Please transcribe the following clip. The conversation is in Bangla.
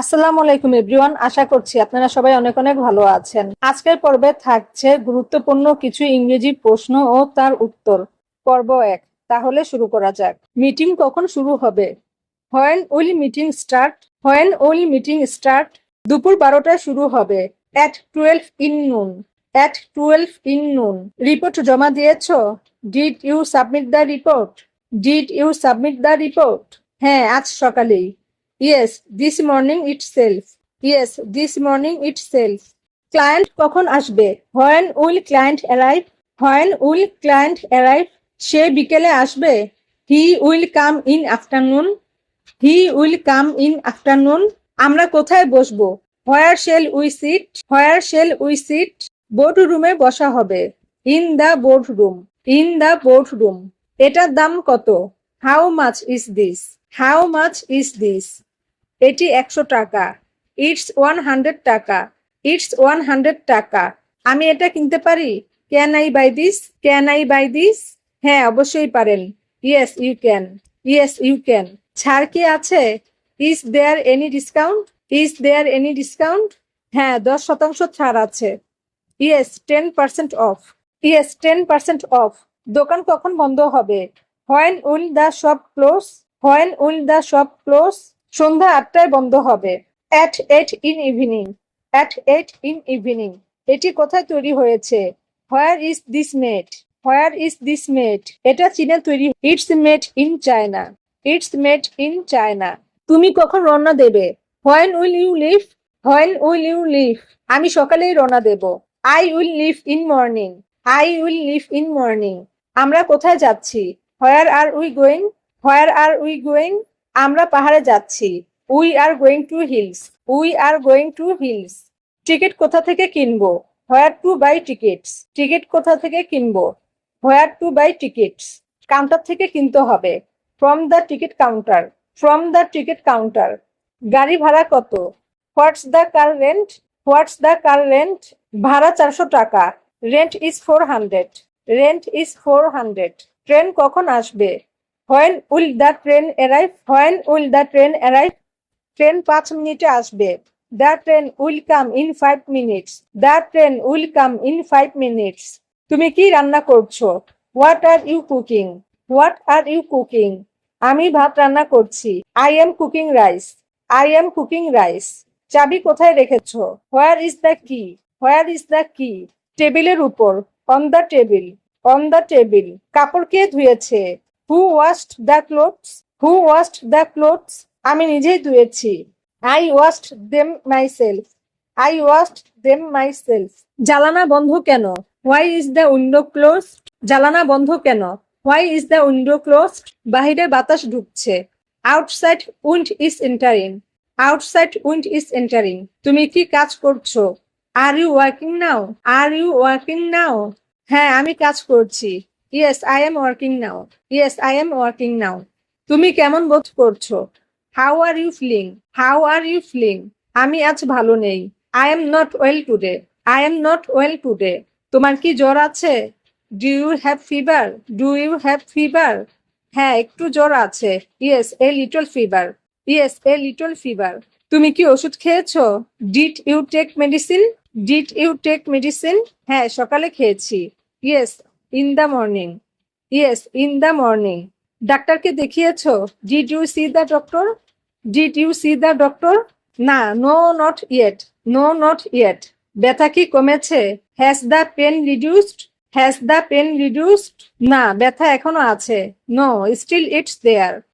আসসালামু আলাইকুম এভরিওয়ান, আশা করছি আপনারা সবাই অনেক অনেক ভালো আছেন। আজকের পর্বে থাকছে গুরুত্বপূর্ণ কিছু ইংরেজি প্রশ্ন ও তার উত্তর। পর্ব এক, তাহলে শুরু করা যাক। মিটিং কখন শুরু হবে? When will meeting start when will meeting start দুপুর বারোটায় শুরু হবে। At twelve in noon at twelve in noon report জমা দিয়েছ? Did you submit the report did you submit the report হ্যাঁ আজ সকালেই। Yes this morning itself yes this morning itself client কখন আসবে? When will client arrive when will client arrive সে বিকেলে আসবে? He will come in afternoon he will come in afternoon আমরা কোথায় বসবো? Where shall we sit where shall we sit board রুমে বসা হবে। In the board room in the board room এটার দাম কত? How much is this how much is this এটি একশো টাকা। ইটস ওয়ান হান্ড্রেড টাকা। ইটস ওয়ান হান্ড্রেড টাকা। আমি এটা কিনতে পারি? Can I buy this can I buy this হ্যাঁ অবশ্যই পারেন। Yes you can yes you can ছাড় কি আছে? Is there any discount is there any discount হ্যাঁ দশ শতাংশ ছাড় আছে। Yes ten percent off yes ten percent off দোকান কখন বন্ধ হবে? When will the shop close when will the shop close সন্ধ্যা আটটায় বন্ধ হবে। At eight in evening at eight in evening এটি কোথায় তৈরি হয়েছে? Where is this made where is this made এটা চীনে তৈরি it's made in China it's made in China তুমি কখন রওনা দেবে? When will you leave when will you leave আমি সকালেই রওনা দেব। I will leave in morning I will leave in morning আমরা কোথায় যাচ্ছি? Where are we going where are we going আমরা পাহাড়ে যাচ্ছি। We are going to hills we are going to hills ticket কোথা থেকে কিনবো? Where to buy tickets ticket কোথা থেকে কিনবো? Where to buy tickets counter থেকে কিনতে হবে। From the ticket counter from the ticket counter গাড়ি ভাড়া কত? What's the car rent what's the car rent ভাড়া চারশো টাকা। Rent is four hundred rent is four hundred train কখন আসবে? When will the train arrive when will the train arrive train পাঁচ মিনিটে আসবে। The train will come in five minutes the train will come in five minutes তুমি কি রান্না করছ? What are you cooking what are you cooking আমি ভাত রান্না করছি। I am cooking rice I am cooking rice চাবি কোথায় রেখেছো? Where is the key where is the কি টেবিলের উপর। On the table on the table কাপড় কে ধুয়েছে? Who washed the clothes who washed the clothes আমি নিজেই ধুয়েছি। I washed them myself I washed them myself জ্বালানা বন্ধ কেন? Why is the window close জ্বালানা বন্ধ কেন? Why is the window close বাহিরে বাতাস ঢুকছে। Outside wind is entering outside wind is entering তুমি কি কাজ করছ? Are you working now are you working now হ্যাঁ আমি কাজ করছি। Yes I am working now yes I am working now তুমি কেমন বোধ করছ? How are you feeling how are you feeling আমি আজ ভালো নেই। I am not well today I am not well today তোমার কি জ্বর আছে? Do you have fever do you have fever হ্যাঁ একটু জ্বর আছে। Yes a little fever yes a little fever তুমি কি ওষুধ খেয়েছো? Did you take medicine did you take medicine হ্যাঁ সকালে খেয়েছি। Yes in the morning yes in the morning ডাক্তারকে দেখিয়েছ? Did you see the doctor did you see the doctor না no not yet no not yet ব্যথা কি কমেছে? Has the pain reduced has the pain reduced না, ব্যথা এখনও আছে। No steal it's there